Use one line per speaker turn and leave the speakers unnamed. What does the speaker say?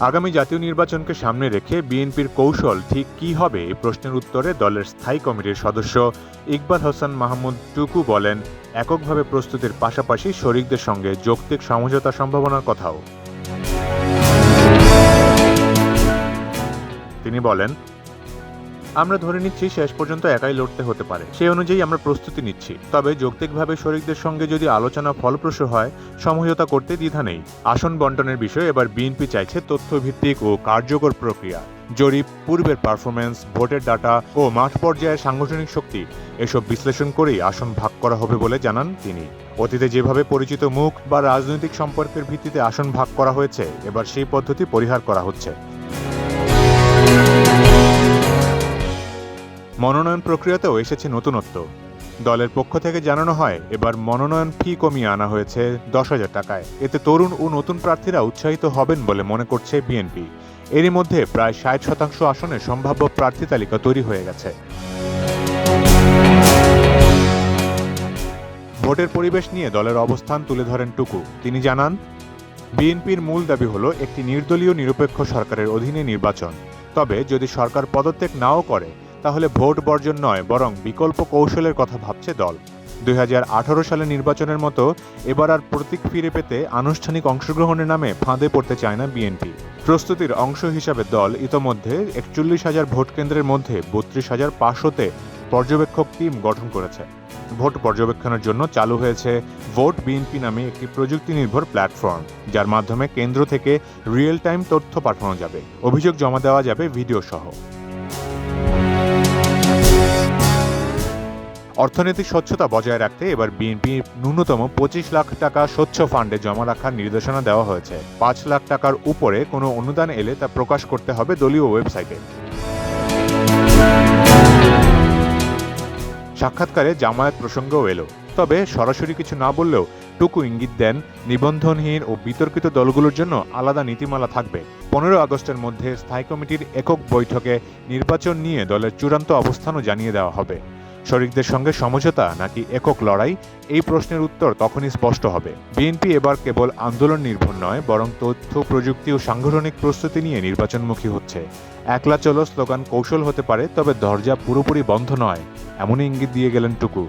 আগামী জাতীয় নির্বাচনকে সামনে রেখে বিএনপির কৌশল ঠিক কী হবে এই প্রশ্নের উত্তরে দলের স্থায়ী কমিটির সদস্য ইকবাল হোসেন মাহমুদ টুকু বলেন, এককভাবে প্রস্তুতির পাশাপাশি শরিকদের সঙ্গে যৌক্তিক সমঝোতা সম্ভাবনার কথাও। তিনি বলেন আমরা ধরে নিচ্ছি শেষ পর্যন্ত একাই লড়তে হতে পারে। সেই অনুযায়ী আমরা প্রস্তুতি নিচ্ছি। তবে যৌক্তিকভাবে শরিকদের সঙ্গে যদি আলোচনা ফলপ্রসূ হয়, সমঝোতা করতে দ্বিধা নেই। আসন বন্টনের বিষয়ে এবার বিএনপি চাইছে তথ্যভিত্তিক ও কার্যকর প্রক্রিয়া। জরিপ, পূর্বের পারফরমেন্স ভোটের ডাটা ও মাঠ পর্যায়ের সাংগঠনিক শক্তি, এসব বিশ্লেষণ করেই আসন ভাগ করা হবে বলে জানান তিনি। অতীতে যেভাবে পরিচিত মুখ বা রাজনৈতিক সম্পর্কের ভিত্তিতে আসন ভাগ করা হয়েছে, এবার সেই পদ্ধতি পরিহার করা হচ্ছে। মনোনয়ন প্রক্রিয়াতেও এসেছে নতুনত্ব। দলের পক্ষ থেকে জানানো হয়, এবার মনোনয়ন ফি কমিয়ে আনা হয়েছে দশ হাজার টাকায়। এতে তরুণ ও নতুন প্রার্থীরা উৎসাহিত হবেন বলে মনে করছে বিএনপি। এরই মধ্যে প্রায় ষাট শতাংশ আসনে সম্ভাব্য প্রার্থী তালিকা তৈরি হয়ে গেছে। ভোটের পরিবেশ নিয়ে দলের অবস্থান তুলে ধরেন টুকু। তিনি জানান, বিএনপির মূল দাবি হলো একটি নির্দলীয় নিরপেক্ষ সরকারের অধীনে নির্বাচন। তবে যদি সরকার পদত্যাগ নাও করে তাহলে ভোট বর্জন নয়, বরং বিকল্প কৌশলের কথা ভাবছে দল। দুই হাজার সালে নির্বাচনের মতো এবার আর প্রতীক ফিরে পেতে আনুষ্ঠানিক অংশগ্রহণের নামে ফাঁদে পড়তে চায় না বিএনপি। প্রস্তুতির অংশ হিসাবে দল ইতোমধ্যে একচল্লিশ হাজার ভোট কেন্দ্রের মধ্যে বত্রিশ হাজার পাঁচশোতে পর্যবেক্ষক টিম গঠন করেছে। ভোট পর্যবেক্ষণের জন্য চালু হয়েছে ভোট বিএনপি নামে একটি প্রযুক্তি নির্ভর প্ল্যাটফর্ম, যার মাধ্যমে কেন্দ্র থেকে রিয়েল টাইম তথ্য পাঠানো যাবে। অভিযোগ জমা দেওয়া যাবে ভিডিও সহ অর্থনৈতিক স্বচ্ছতা বজায় রাখতে এবার বিএনপি ন্যূনতম পঁচিশ লাখ টাকা স্বচ্ছ ফান্ডে জমা রাখার নির্দেশনা দেওয়া হয়েছে। পাঁচ লাখ টাকার উপরে কোনো অনুদান এলে তা প্রকাশ করতে হবে দলীয় ওয়েবসাইটে। সাক্ষাৎকারে জামায়াত প্রসঙ্গও এলো। তবে সরাসরি কিছু না বললেও টুকু ইঙ্গিত দেন নিবন্ধনহীন ও বিতর্কিত দলগুলোর জন্য আলাদা নীতিমালা থাকবে। পনেরো আগস্টের মধ্যে স্থায়ী কমিটির একক বৈঠকে নির্বাচন নিয়ে দলের চূড়ান্ত অবস্থানও জানিয়ে দেওয়া হবে। শরিকদের সঙ্গে সমঝোতা নাকি একক লড়াই? এই প্রশ্নের উত্তর তখনই স্পষ্ট হবে। বিএনপি এবার কেবল আন্দোলন নির্ভর নয়, বরং তথ্য, প্রযুক্তি ও সাংগঠনিক প্রস্তুতি নিয়ে নির্বাচনমুখী হচ্ছে। একলা চলো স্লোগান কৌশল হতে পারে, তবে দরজা পুরোপুরি বন্ধ নয়, এমনই ইঙ্গিত দিয়ে গেলেন টুকু।